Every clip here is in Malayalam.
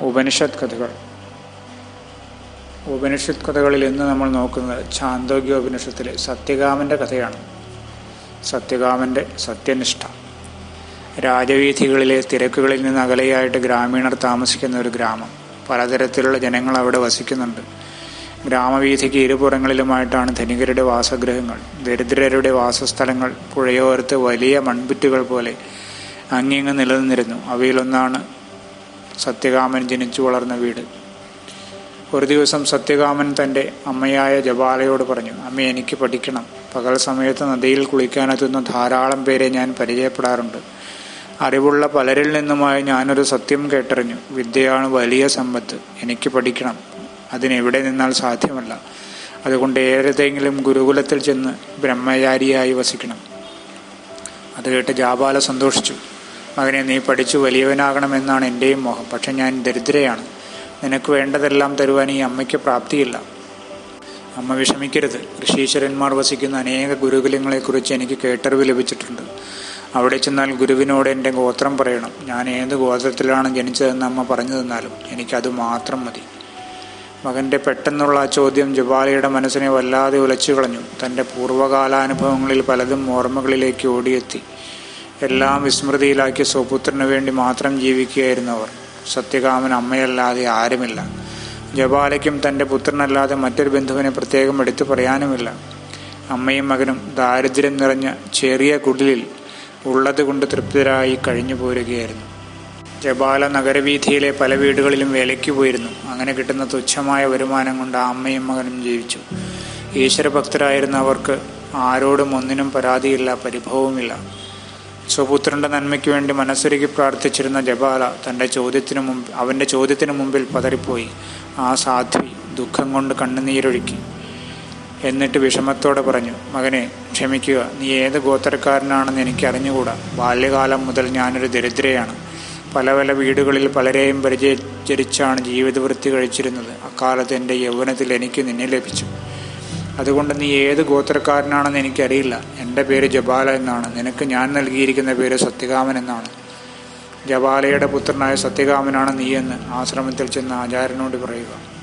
ഉപനിഷത്ത് കഥകൾ ഉപനിഷത് കഥകളിൽ ഇന്ന് നമ്മൾ നോക്കുന്നത് ചാന്തോഗ്യ ഉപനിഷത്തിലെ സത്യകാമന്റെ കഥയാണ്. സത്യകാമന്റെ സത്യനിഷ്ഠ. രാജവീഥികളിലെ തിരക്കുകളിൽ നിന്ന് അകലെയായിട്ട് ഗ്രാമീണർ താമസിക്കുന്ന ഒരു ഗ്രാമം. പലതരത്തിലുള്ള ജനങ്ങൾ അവിടെ വസിക്കുന്നുണ്ട്. ഗ്രാമവീഥിക്ക് ഇരുപുറങ്ങളിലുമായിട്ടാണ് ധനികരുടെ വാസഗൃഹങ്ങൾ ദരിദ്രരുടെ വാസസ്ഥലങ്ങൾ പുഴയോരത്ത് വലിയ മൺപുറ്റുകൾ പോലെ അങ്ങിങ്ങ് നിലനിന്നിരുന്നു. അവയിലൊന്നാണ് സത്യകാമൻ ജനിച്ചു വളർന്ന വീട്. ഒരു ദിവസം സത്യകാമൻ തന്റെ അമ്മയായ ജപാലയോട് പറഞ്ഞു അമ്മ എനിക്ക് പഠിക്കണം. പകൽ സമയത്ത് നദിയിൽ കുളിക്കാനെത്തുന്ന ധാരാളം പേരെ ഞാൻ പരിചയപ്പെടാറുണ്ട്. അറിവുള്ള പലരിൽ നിന്നുമായി ഞാനൊരു സത്യം കേട്ടറിഞ്ഞു. വിദ്യയാണ് വലിയ സമ്പത്ത്. എനിക്ക് പഠിക്കണം. അതിനെവിടെ നിന്നാൽ സാധ്യമല്ല. അതുകൊണ്ട് ഏതെങ്കിലും ഗുരുകുലത്തിൽ ചെന്ന് ബ്രഹ്മചാരിയായി വസിക്കണം. അത് കേട്ട് ജാബാല സന്തോഷിച്ചു. മകനെ നീ പഠിച്ചു വലിയവനാകണമെന്നാണ് എന്റെയും മോഹം. പക്ഷെ ഞാൻ ദരിദ്രയാണ്. നിനക്ക് വേണ്ടതെല്ലാം തരുവാൻ ഈ അമ്മയ്ക്ക് പ്രാപ്തിയില്ല. അമ്മ വിഷമിക്കരുത്. ഋഷീശ്വരന്മാർ വസിക്കുന്ന അനേക ഗുരുകുലങ്ങളെക്കുറിച്ച് എനിക്ക് കേട്ടറിവ് ലഭിച്ചിട്ടുണ്ട്. അവിടെ ചെന്നാൽ ഗുരുവിനോട് എന്റെ ഗോത്രം പറയണം. ഞാൻ ഏത് ഗോത്രത്തിലാണ് ജനിച്ചതെന്ന് അമ്മ പറഞ്ഞു തന്നാലും എനിക്കത് മാത്രം മതി. മകന്റെ പെട്ടെന്നുള്ള ആ ചോദ്യം ജുബാലിയുടെ മനസ്സിനെ വല്ലാതെ ഉലച്ചു കളഞ്ഞു തന്റെ പൂർവകാലാനുഭവങ്ങളിൽ പലതും ഓർമ്മകളിലേക്ക് ഓടിയെത്തി. എല്ലാം വിസ്മൃതിയിലാക്കി സ്വപുത്രന് വേണ്ടി മാത്രം ജീവിക്കുകയായിരുന്നു അവർ. സത്യകാമൻ അമ്മയല്ലാതെ ആരുമില്ല. ജപാലയ്ക്കും തന്റെ പുത്രനല്ലാതെ മറ്റൊരു ബന്ധുവിനെ പ്രത്യേകം എടുത്തു പറയാനുമില്ല. അമ്മയും മകനും ദാരിദ്ര്യം നിറഞ്ഞ ചെറിയ കുടിലിൽ ഉള്ളതുകൊണ്ട് തൃപ്തരായി കഴിഞ്ഞു പോരുകയായിരുന്നു. ജപാല നഗരവീഥിയിലെ പല വീടുകളിലും വിലയ്ക്ക് പോയിരുന്നു. അങ്ങനെ കിട്ടുന്ന തുച്ഛമായ വരുമാനം കൊണ്ട് ആ അമ്മയും മകനും ജീവിച്ചു. ഈശ്വരഭക്തരായിരുന്ന അവർക്ക് ആരോടും ഒന്നിനും പരാതിയില്ല പരിഭവവുമില്ല. സ്വപുത്രന്റെ നന്മയ്ക്ക് വേണ്ടി മനസ്സൊരുക്കി പ്രാർത്ഥിച്ചിരുന്ന ജപാല തന്റെ ചോദ്യത്തിനു മുമ്പ് അവന്റെ ചോദ്യത്തിനു മുമ്പിൽ പതറിപ്പോയി. ആ സാധ്വി ദുഃഖം കൊണ്ട് കണ്ണുനീരൊഴുക്കി. എന്നിട്ട് വിഷമത്തോടെ പറഞ്ഞു മകനെ ക്ഷമിക്കുക. നീ ഏത് ഗോത്രക്കാരനാണെന്ന് എനിക്ക് അറിഞ്ഞുകൂടാ ബാല്യകാലം മുതൽ ഞാനൊരു ദരിദ്രയാണ്. പല പല വീടുകളിൽ പലരെയും പരിചരിച്ചാണ് ജീവിതവൃത്തി കഴിച്ചിരുന്നത്. അക്കാലത്ത് എന്റെ യൗവനത്തിൽ എനിക്ക് നിന്നെ ലഭിച്ചു. അതുകൊണ്ട് നീ ഏത് ഗോത്രക്കാരനാണെന്ന് എനിക്കറിയില്ല. എന്റെ പേര് ജബാല എന്നാണ്. നിനക്ക് ഞാൻ നൽകിയിരിക്കുന്ന പേര് സത്യകാമൻ എന്നാണ്. ജബാലയുടെ പുത്രനായ സത്യകാമനാണ് നീയെന്ന് ആശ്രമത്തിൽ ചെന്ന് ആചാര്യനോട് പറയുക.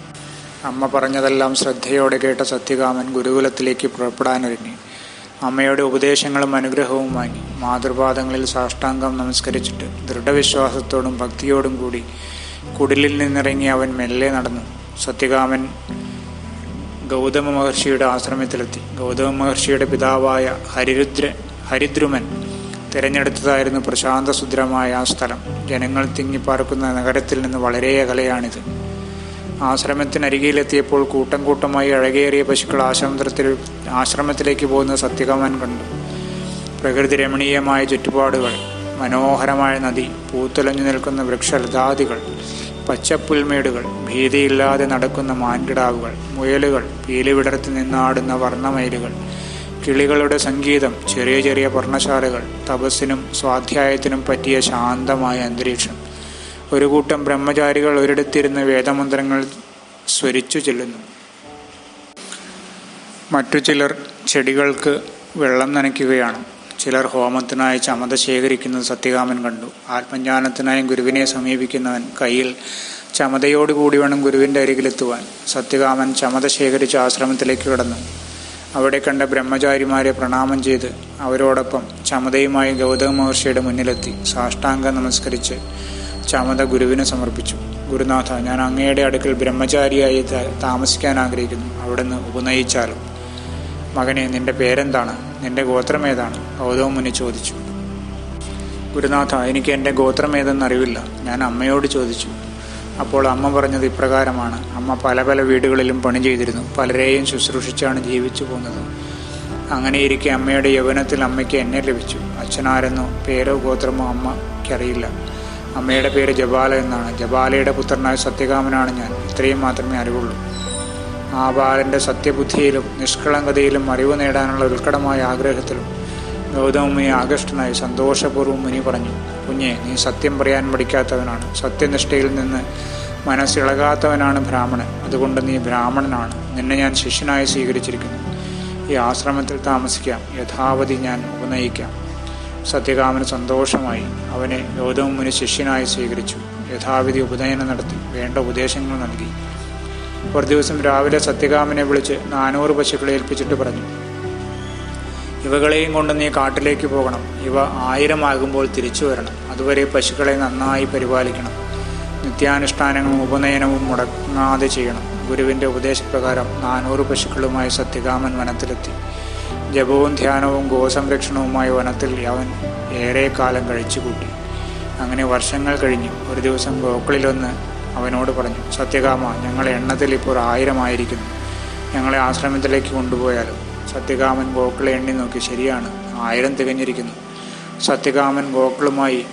അമ്മ പറഞ്ഞതെല്ലാം ശ്രദ്ധയോടെ കേട്ട സത്യകാമൻ ഗുരുകുലത്തിലേക്ക് പുറപ്പെടാനൊരുങ്ങി. അമ്മയുടെ ഉപദേശങ്ങളും അനുഗ്രഹവും വാങ്ങി. മാതൃപാദങ്ങളിൽ സാഷ്ടാംഗം നമസ്കരിച്ചിട്ട് ദൃഢവിശ്വാസത്തോടും ഭക്തിയോടും കൂടി കുടിലിൽ നിന്നിറങ്ങി അവൻ മെല്ലെ നടന്നു. സത്യകാമൻ ഗൗതമ മഹർഷിയുടെ ആശ്രമത്തിലെത്തി. ഗൗതമ മഹർഷിയുടെ പിതാവായ ഹരിരുദ്ര ഹരിദ്രുമൻ തിരഞ്ഞെടുത്തതായിരുന്നു പ്രശാന്തസുദ്രമായ ആ സ്ഥലം. ജനങ്ങൾ തിങ്ങിപ്പാർക്കുന്ന നഗരത്തിൽ നിന്ന് വളരെ അകലെയാണിത്. ആശ്രമത്തിനരികിലെത്തിയപ്പോൾ കൂട്ടം കൂട്ടമായി അഴകേറിയ പശുക്കൾ ആശ്രമത്തിൽ ആശ്രമത്തിലേക്ക് പോകുന്ന സത്യകാമൻ കണ്ടു. പ്രകൃതി രമണീയമായ ചുറ്റുപാടുകൾ മനോഹരമായ നദി പൂത്തുലഞ്ഞു നിൽക്കുന്ന വൃക്ഷലതാദികൾ പച്ചപ്പുൽമേടുകൾ ഭീതിയില്ലാതെ നടക്കുന്ന മാൻകിടാവുകൾ മുയലുകൾ പീലിവിടർത്തി നിന്നാടുന്ന വർണമയിലുകൾ കിളികളുടെ സംഗീതം ചെറിയ ചെറിയ പർണശാലകൾ തപസ്സിനും സ്വാധ്യായത്തിനും പറ്റിയ ശാന്തമായ അന്തരീക്ഷം. ഒരു കൂട്ടം ബ്രഹ്മചാരികൾ ഒരിടത്തിരുന്ന് വേദമന്ത്രങ്ങൾ സ്വരിച്ചു ചെല്ലുന്നു. മറ്റു ചിലർ ചെടികൾക്ക് വെള്ളം നനയ്ക്കുകയാണ്. ചിലർ ഹോമത്തിനായി ചമത ശേഖരിക്കുന്നത് സത്യകാമൻ കണ്ടു. ആത്മജ്ഞാനത്തിനായി ഗുരുവിനെ സമീപിക്കുന്നവൻ കയ്യിൽ ചമതയോടുകൂടി വേണം ഗുരുവിന്റെ അരികിലെത്തുവാൻ. സത്യകാമൻ ചമത ശേഖരിച്ച് ആശ്രമത്തിലേക്ക് കടന്നു. അവിടെ കണ്ട ബ്രഹ്മചാരിമാരെ പ്രണാമം ചെയ്ത് അവരോടൊപ്പം ചമതയുമായി ഗൗതമ മഹർഷിയുടെ മുന്നിലെത്തി. സാഷ്ടാംഗം നമസ്കരിച്ച് ചമത ഗുരുവിന് സമർപ്പിച്ചു. ഗുരുനാഥ ഞാൻ അങ്ങയുടെ അടുക്കൽ ബ്രഹ്മചാരിയായി താമസിക്കാൻ ആഗ്രഹിക്കുന്നു. അവിടുന്ന് ഉപനയിച്ചാലും. മകനെ നിന്റെ പേരെന്താണ്? നിന്റെ ഗോത്രമേതാണ് ഏതാണ്? ചോദിച്ചു. ഗുരുനാഥ എനിക്ക് എന്റെ ഗോത്രം ഏതെന്നറിവില്ല ഞാൻ അമ്മയോട് ചോദിച്ചു. അപ്പോൾ അമ്മ പറഞ്ഞത് ഇപ്രകാരമാണ്. അമ്മ പല പല വീടുകളിലും പണി ചെയ്തിരുന്നു. പലരെയും ശുശ്രൂഷിച്ചാണ് ജീവിച്ചു പോകുന്നത്. അങ്ങനെയിരിക്കെ അമ്മയുടെ യൗവനത്തിൽ അമ്മയ്ക്ക് എന്നെ ലഭിച്ചു. അച്ഛനാരെന്നോ പേരോ ഗോത്രമോ അമ്മയ്ക്കറിയില്ല. അമ്മയുടെ പേര് ജബാല എന്നാണ്. ജബാലയുടെ പുത്രനായ സത്യകാമനാണ് ഞാൻ. ഇത്രയും മാത്രമേ അറിവുള്ളൂ. ആ ബാലന്റെ സത്യബുദ്ധിയിലും നിഷ്കളങ്കതയിലും അറിവ് നേടാനുള്ള ഉത്കടമായ ആഗ്രഹത്തിലും ഗൗതമമ്മയെ ആകൃഷ്ടനായി സന്തോഷപൂർവം മുനി പറഞ്ഞു കുഞ്ഞെ നീ സത്യം പറയാൻ പഠിക്കാത്തവനാണ് സത്യനിഷ്ഠയിൽ നിന്ന് മനസ്സിളകാത്തവനാണ് ബ്രാഹ്മണൻ. അതുകൊണ്ട് നീ ബ്രാഹ്മണനാണ്. നിന്നെ ഞാൻ ശിഷ്യനായി സ്വീകരിച്ചിരിക്കുന്നു. ഈ ആശ്രമത്തിൽ താമസിക്കാം. യഥാവധി ഞാൻ ഉപനയിക്കാം. സത്യകാമന് സന്തോഷമായി. അവനെ ഗൗതമ മുനി ശിഷ്യനായി സ്വീകരിച്ചു. യഥാവിധി ഉപനയനം നടത്തി. വേണ്ട ഉപദേശങ്ങൾ നൽകി. ഒരു ദിവസം രാവിലെ സത്യകാമനെ വിളിച്ച് നാനൂറ് പശുക്കളെ ഏൽപ്പിച്ചിട്ട് പറഞ്ഞു ഇവകളെയും കൊണ്ട് നീ കാട്ടിലേക്ക് പോകണം. ഇവ ആയിരമാകുമ്പോൾ തിരിച്ചു വരണം. അതുവരെ പശുക്കളെ നന്നായി പരിപാലിക്കണം. നിത്യാനുഷ്ഠാനങ്ങളും ഉപനയനവും മുടങ്ങാതെ ചെയ്യണം. ഗുരുവിന്റെ ഉപദേശപ്രകാരം നാനൂറ് പശുക്കളുമായി സത്യകാമൻ വനത്തിലെത്തി. ജപവും ധ്യാനവും ഗോസംരക്ഷണവുമായി വനത്തിൽ അവൻ ഏറെ കാലം കഴിച്ചുകൂട്ടി. അങ്ങനെ വർഷങ്ങൾ കഴിഞ്ഞു. ഒരു ദിവസം ഗോക്കളിലൊന്ന് അവനോട് പറഞ്ഞു സത്യകാമ ഞങ്ങളെ എണ്ണത്തിൽ ഇപ്പോൾ ആയിരമായിരിക്കുന്നു. ഞങ്ങളെ ആശ്രമത്തിലേക്ക് കൊണ്ടുപോയാലും സത്യകാമൻ ഗോക്കളെ എണ്ണി നോക്കി ശരിയാണ് ആയിരം തികഞ്ഞിരിക്കുന്നു. സത്യകാമൻ ഗോക്കളുമായി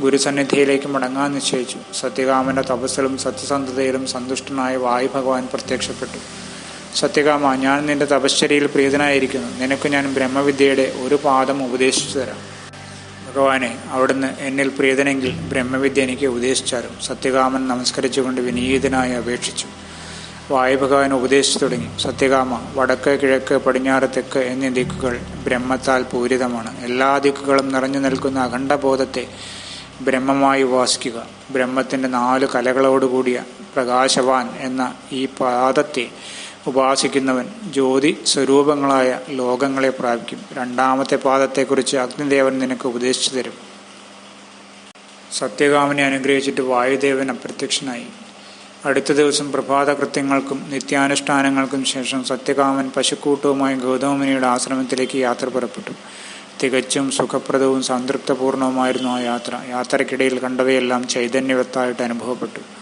ഗുരുസന്നിധിയിലേക്ക് മടങ്ങാൻ നിശ്ചയിച്ചു. സത്യകാമന്റെ തപസ്സിലും സത്യസന്ധതയിലും സന്തുഷ്ടനായ വായു ഭഗവാൻ പ്രത്യക്ഷപ്പെട്ടു. സത്യകാമ ഞാൻ നിന്റെ തപശ്ചര്യയിൽ പ്രീതനായിരിക്കുന്നു നിനക്ക് ഞാൻ ബ്രഹ്മവിദ്യയുടെ ഒരു പാദം ഉപദേശിച്ചു തരാം. ഭഗവാനെ അവിടുന്ന് എന്നിൽ പ്രിയതനെങ്കിൽ ബ്രഹ്മവിദ്യ എനിക്ക് ഉപദേശിച്ചാലും സത്യകാമൻ നമസ്കരിച്ചുകൊണ്ട് വിനീതനായി അപേക്ഷിച്ചു. വായുഭഗവാൻ ഉപദേശിച്ചു തുടങ്ങി. സത്യകാമ വടക്ക് കിഴക്ക് പടിഞ്ഞാറ് തെക്ക് എന്നീ ദിക്കുകൾ ബ്രഹ്മത്താൽ പൂരിതമാണ്. എല്ലാ ദിക്കുകളും നിറഞ്ഞു നിൽക്കുന്ന അഖണ്ഡബോധത്തെ ബ്രഹ്മമായി ഉപാസിക്കുക. ബ്രഹ്മത്തിന്റെ നാല് കലകളോടുകൂടിയ പ്രകാശവാൻ എന്ന ഈ പാദത്തെ ഉപാസിക്കുന്നവൻ ജ്യോതി സ്വരൂപങ്ങളായ ലോകങ്ങളെ പ്രാപിക്കും. രണ്ടാമത്തെ പാദത്തെക്കുറിച്ച് അഗ്നിദേവൻ നിനക്ക് ഉപദേശിച്ചു തരും. സത്യകാമനെ അനുഗ്രഹിച്ചിട്ട് വായുദേവൻ അപ്രത്യക്ഷനായി. അടുത്ത ദിവസം പ്രഭാത കൃത്യങ്ങൾക്കും നിത്യാനുഷ്ഠാനങ്ങൾക്കും ശേഷം സത്യകാമൻ പശുക്കൂട്ടവുമായി ഗൗതമുനിയുടെ ആശ്രമത്തിലേക്ക് യാത്ര പുറപ്പെട്ടു. തികച്ചും സുഖപ്രദവും സംതൃപ്തപൂർണവുമായിരുന്നു ആ യാത്ര. യാത്രക്കിടയിൽ കണ്ടവയെല്ലാം ചൈതന്യവത്തായിട്ട് അനുഭവപ്പെട്ടു.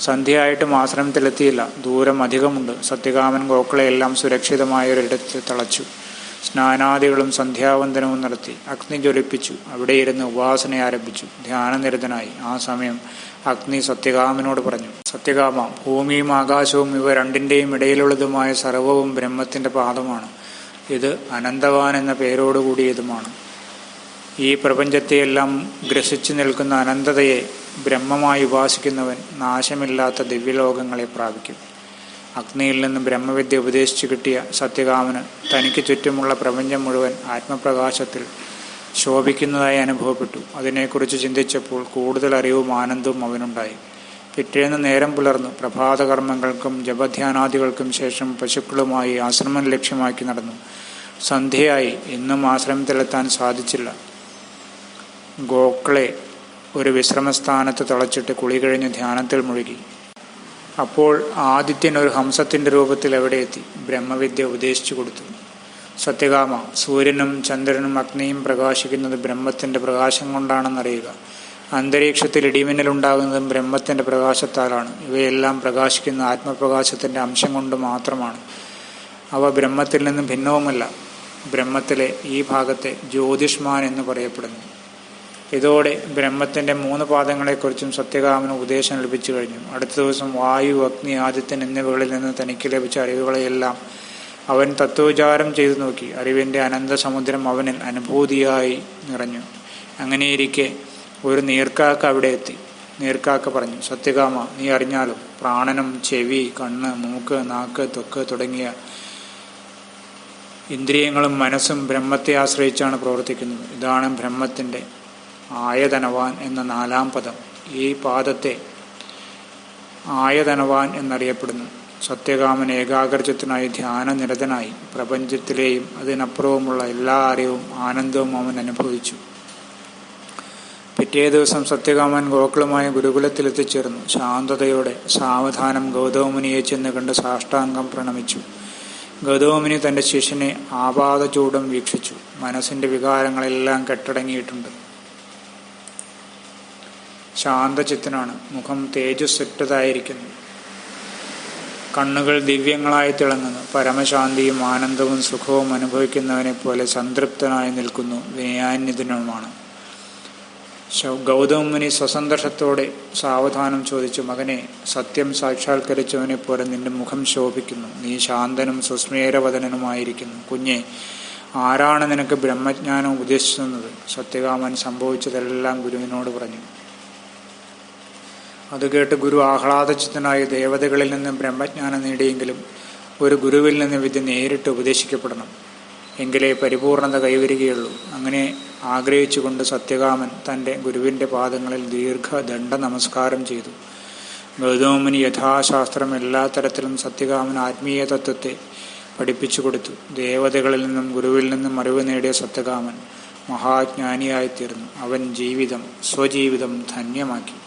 സന്ധ്യയായിട്ടും ആശ്രമത്തിലെത്തിയില്ല. ദൂരം അധികമുണ്ട്. സത്യകാമൻ ഗോക്കളെയെല്ലാം സുരക്ഷിതമായ ഒരിടത്ത് തളച്ചു. സ്നാനാദികളും സന്ധ്യാവന്തനവും നടത്തി. അഗ്നി ജ്വലിപ്പിച്ചു. അവിടെ ഇരുന്ന് ഉപാസന ആരംഭിച്ചു. ധ്യാനനിരതനായി. ആ സമയം അഗ്നി സത്യകാമനോട് പറഞ്ഞു. സത്യകാമ ഭൂമിയും ആകാശവും ഇവ രണ്ടിന്റെയും ഇടയിലുള്ളതുമായ സർവവും ബ്രഹ്മത്തിന്റെ പാദമാണ്. ഇത് അനന്തവാൻ എന്ന പേരോടുകൂടിയതുമാണ്. ഈ പ്രപഞ്ചത്തെയെല്ലാം ഗ്രസിച്ചു നിൽക്കുന്ന അനന്തതയെ ബ്രഹ്മമായി ഉപാസിക്കുന്നവൻ നാശമില്ലാത്ത ദിവ്യലോകങ്ങളെ പ്രാപിക്കും. അഗ്നിയിൽ നിന്ന് ബ്രഹ്മവിദ്യ ഉപദേശിച്ചു കിട്ടിയ സത്യകാമന് തനിക്ക് ചുറ്റുമുള്ള പ്രപഞ്ചം മുഴുവൻ ആത്മപ്രകാശത്തിൽ ശോഭിക്കുന്നതായി അനുഭവപ്പെട്ടു. അതിനെക്കുറിച്ച് ചിന്തിച്ചപ്പോൾ കൂടുതൽ അറിവും ആനന്ദവും അവനുണ്ടായി. പിറ്റേന്ന് നേരം പുലർന്നു. പ്രഭാതകർമ്മങ്ങൾക്കും ജപധ്യാനാദികൾക്കും ശേഷം പശുക്കളുമായി ആശ്രമം ലക്ഷ്യമാക്കി നടന്നു. സന്ധ്യയായി. ഇന്നും ആശ്രമത്തിലെത്താൻ സാധിച്ചില്ല. ഗോക്കളെ ഒരു വിശ്രമസ്ഥാനത്ത് തളച്ചിട്ട് കുളി കഴിഞ്ഞ് ധ്യാനത്തിൽ മുഴുകി. അപ്പോൾ ആദിത്യൻ ഒരു ഹംസത്തിന്റെ രൂപത്തിൽ എവിടെ എത്തി? ബ്രഹ്മവിദ്യ ഉപദേശിച്ചു കൊടുത്തു. സത്യകാമ സൂര്യനും ചന്ദ്രനും അഗ്നിയും പ്രകാശിക്കുന്നത് ബ്രഹ്മത്തിന്റെ പ്രകാശം കൊണ്ടാണെന്നറിയുക. അന്തരീക്ഷത്തിൽ ഇടിമിന്നലുണ്ടാകുന്നതും ബ്രഹ്മത്തിന്റെ പ്രകാശത്താലാണ്. ഇവയെല്ലാം പ്രകാശിക്കുന്ന ആത്മപ്രകാശത്തിന്റെ അംശം കൊണ്ട് മാത്രമാണ്. അവ ബ്രഹ്മത്തിൽ നിന്നും ഭിന്നവുമല്ല. ബ്രഹ്മത്തിലെ ഈ ഭാഗത്തെ ജ്യോതിഷ്മാൻ എന്ന് പറയപ്പെടുന്നു. ഇതോടെ ബ്രഹ്മത്തിന്റെ മൂന്ന് പാദങ്ങളെക്കുറിച്ചും സത്യകാമന് ഉപദേശം ലഭിച്ചു കഴിഞ്ഞു. അടുത്ത ദിവസം വായു അഗ്നി ആദിത്യൻ എന്നിവകളിൽ നിന്ന് തനിക്ക് ലഭിച്ച അറിവുകളെയെല്ലാം അവൻ തത്വവിചാരം ചെയ്തു നോക്കി. അറിവിന്റെ അനന്തസമുദ്രം അവനിൽ അനുഭൂതിയായി നിറഞ്ഞു. അങ്ങനെയിരിക്കെ ഒരു നീർക്കാക്ക അവിടെ എത്തി. നീർക്കാക്ക പറഞ്ഞു സത്യകാമ നീ അറിഞ്ഞാലും പ്രാണനും ചെവി കണ്ണ് മൂക്ക് നാക്ക് ത്വക്ക് തുടങ്ങിയ ഇന്ദ്രിയങ്ങളും മനസ്സും ബ്രഹ്മത്തെ ആശ്രയിച്ചാണ് പ്രവർത്തിക്കുന്നത്. ഇതാണ് ബ്രഹ്മത്തിന്റെ ആയതനവാൻ എന്ന നാലാം പദം ഈ പാദത്തെ ആയതനവാൻ എന്നറിയപ്പെടുന്നു. സത്യകാമൻ ഏകാഗ്രചിത്തനായി ധ്യാനനിരതനായി പ്രപഞ്ചത്തിലെയും അതിനപ്പുറവുമുള്ള എല്ലാ അറിവും ആനന്ദവും അവൻ അനുഭവിച്ചു. പിറ്റേ ദിവസം സത്യകാമൻ ഗോകുലമായ ഗുരുകുലത്തിൽ എത്തിച്ചേർന്നു ശാന്തതയോടെ സാവധാനം ഗൗതമുനിയെ ചെന്ന് കണ്ട് സാഷ്ടാംഗം പ്രണമിച്ചു. ഗൗതമുനി തന്റെ ശിഷ്യനെ ആപാദചൂടം വീക്ഷിച്ചു. മനസ്സിന്റെ വികാരങ്ങളെല്ലാം കെട്ടടങ്ങിയിട്ടുണ്ട്. ശാന്തചിത്തനാണ്. മുഖം തേജസ്സുറ്റതായിരിക്കുന്നു കണ്ണുകൾ ദിവ്യങ്ങളായി തിളങ്ങുന്നു. പരമശാന്തിയും ആനന്ദവും സുഖവും അനുഭവിക്കുന്നവനെ പോലെ സംതൃപ്തനായി നിൽക്കുന്നു വിനയാന്യതിനുമാണ് ഗൗതമ മുനി സ്വസന്തോഷത്തോടെ സാവധാനം ചോദിച്ചു മകനെ സത്യം സാക്ഷാത്കരിച്ചവനെ പോലെ നിന്റെ മുഖം ശോഭിക്കുന്നു. നീ ശാന്തനും സുസ്മേരവദനനുമായിരിക്കുന്നു. കുഞ്ഞെ ആരാണ് നിനക്ക് ബ്രഹ്മജ്ഞാനം ഉദ്ദേശിച്ചത് സത്യകാമൻ സംഭവിച്ചതെല്ലാം ഗുരുവിനോട് പറഞ്ഞു. അത് കേട്ട് ഗുരു ആഹ്ലാദചിത്തനായി ദേവതകളിൽ നിന്ന് ബ്രഹ്മജ്ഞാനം നേടിയെങ്കിലും ഒരു ഗുരുവിൽ നിന്ന് വിദ്യ നേരിട്ട് ഉപദേശിക്കപ്പെടണം. എങ്കിലേ പരിപൂർണത കൈവരികയുള്ളൂ. അങ്ങനെ ആഗ്രഹിച്ചുകൊണ്ട് സത്യകാമൻ തന്റെ ഗുരുവിന്റെ പാദങ്ങളിൽ ദീർഘദണ്ഡ നമസ്കാരം ചെയ്തു. ഗൗതമുനി യഥാശാസ്ത്രം എല്ലാ തരത്തിലും സത്യകാമൻ ആത്മീയ തത്വത്തെ പഠിപ്പിച്ചു കൊടുത്തു. ദേവതകളിൽ നിന്നും ഗുരുവിൽ നിന്നും അറിവ് നേടിയ സത്യകാമൻ മഹാജ്ഞാനിയായിത്തീർന്നു. അവൻ ജീവിതം സ്വജീവിതം ധന്യമാക്കി.